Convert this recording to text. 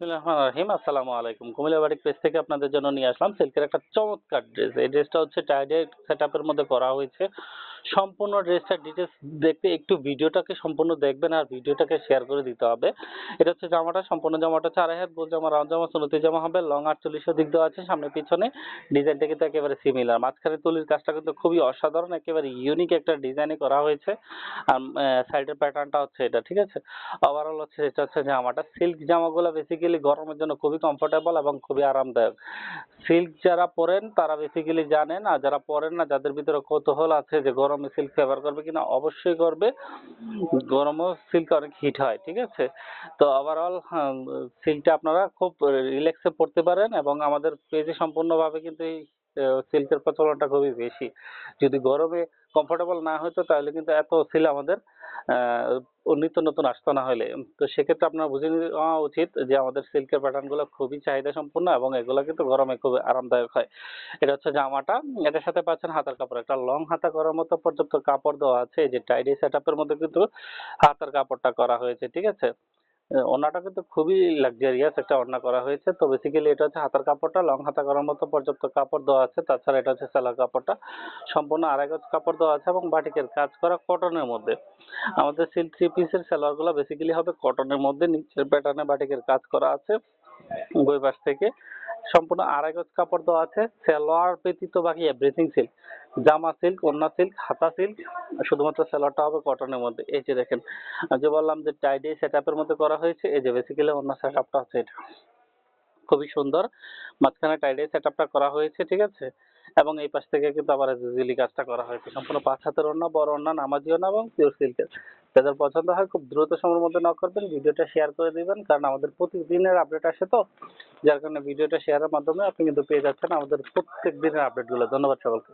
রহমান রহিম। আসসালামু আলাইকুম। কুমিল্লা বাড়ি পেজ থেকে আপনাদের জন্য নিয়ে আসলাম সিল্কের একটা চমৎকার ড্রেস। এই ড্রেসটা হচ্ছে টাইডেড এর মধ্যে করা হয়েছে। সম্পূর্ণ ড্রেসটার ডিটেলস দেখতে একটু ভিডিওটাকে সম্পূর্ণ দেখবেন আর ভিডিওটাকে শেয়ার করে দিতে হবে। এটা হচ্ছে জামাটা, সম্পূর্ণ জামাটা হচ্ছে আড়াই হাত, গোল জামা, রাউন্ড জামা সুনতি জামা হবে লং আটচল্লিশশো দিক দেওয়া আছে, সামনে পিছনে ডিজাইনটা কিন্তু একেবারে সিমিলার মাঝখানে তুলির কাজটা কিন্তু খুবই অসাধারণ, একেবারে ইউনিক একটা ডিজাইনে করা হয়েছে। আর সাইডের প্যাটার্নটা হচ্ছে এটা, ঠিক আছে? ওভারঅল হচ্ছে, এটা হচ্ছে জামাটা। সিল্ক জামাগুলো বেসিক্যালি গরমের জন্য খুবই কমফোর্টেবল এবং খুবই আরামদায়ক। সিল্ক যারা পরেন, তারা বেসিক্যালি জানেন, আর যারা পরেন না, যাদের ভিতরে কৌতূহল আছে যে গরমে সিল্ক ব্যবহার করবে কিনা অবশ্যই করবে। গরমেও সিল্ক অনেক হিট হয়, ঠিক আছে? তো ওভারঅল সিল্কটা আপনারা খুব রিল্যাক্সে পড়তে পারেন এবং আমাদের পেজে সম্পূর্ণভাবে কিন্তু এই সিল্কের প্রচলনটা খুবই বেশি। যদি গরমে কমফোর্টেবল না হতো তাহলে কিন্তু এত সিল আমাদের নিত্য নতুন আসতো না হলে। তো সেক্ষেত্রে আপনার বুঝে নেওয়া উচিত যে, আমাদের সিল্কের প্যাটার্নগুলো খুবই চাহিদা সম্পন্ন এবং এগুলো কিন্তু গরমে খুব আরামদায়ক হয়। এটা হচ্ছে জামাটা। এটার সাথে পাচ্ছেন হাতার কাপড়। একটা লং হাতা করার মতো পর্যাপ্ত কাপড় দেওয়া আছে। এই যে টাইডি সেট মধ্যে কিন্তু হাতার কাপড়টা করা হয়েছে, ঠিক আছে? ওড়নাটা কিন্তু খুবই লাক্সারিয়াস একটা ওড়না করা হয়েছে। তো বেসিক্যালি এটা হচ্ছে হাতার কাপড়টা লং হাতা করার মতো পর্যাপ্ত কাপড় দেওয়া আছে। তাছাড়া এটা হচ্ছে সেলার কাপড়টা। সম্পূর্ণ আড়াই গজ কাপড় দেওয়া আছে এবং বাটিকের কাজ করা কটনের মধ্যে। আমাদের সিল্ক থ্রি পিসের সালোয়ারগুলো বেসিক্যালি হবে কটনের মধ্যে, নিচের প্যাটার্নে বাটিকের কাজ করা আছে। বই পাশ থেকে। সম্পূর্ণ আড়াই গজ কাপড় দেওয়া আছে। সেলোয়ার ব্যতীত বাকি এভরিথিং সিল্ক জামা সিল্ক ওড়না সিল্ক হাতা সিল্ক শুধুমাত্র সেলোয়ারটা হবে কটনের মধ্যে। এই যে দেখেন যে বললাম যে টাইডে সেটআপের মধ্যে করা হয়েছে, এই যে বেসিক্যালি ওড়না সেটআপটা হচ্ছে এটা। খুবই সুন্দর। মাঝখানে টাইডে সেটআপটা করা হয়েছে, ঠিক আছে? এবং এই পাশ থেকে কিন্তু আবার জিলি কাজটা করা হয়েছে। সম্পূর্ণ পাঁচ হাতের অন্য, বড় অন্য, নামাজি না এবং পিওর সিল্কের যাদের পছন্দ হয় খুব দ্রুত সময়ের মধ্যে নক করবেন, ভিডিওটা শেয়ার করে দিবেন, কারণ আমাদের প্রতিদিনের আপডেট আসে তো। যার কারণে ভিডিওটা শেয়ারের মাধ্যমে আপনি কিন্তু পেয়ে যাচ্ছেন আমাদের প্রত্যেক দিনের আপডেটগুলো ধন্যবাদ সকলকে।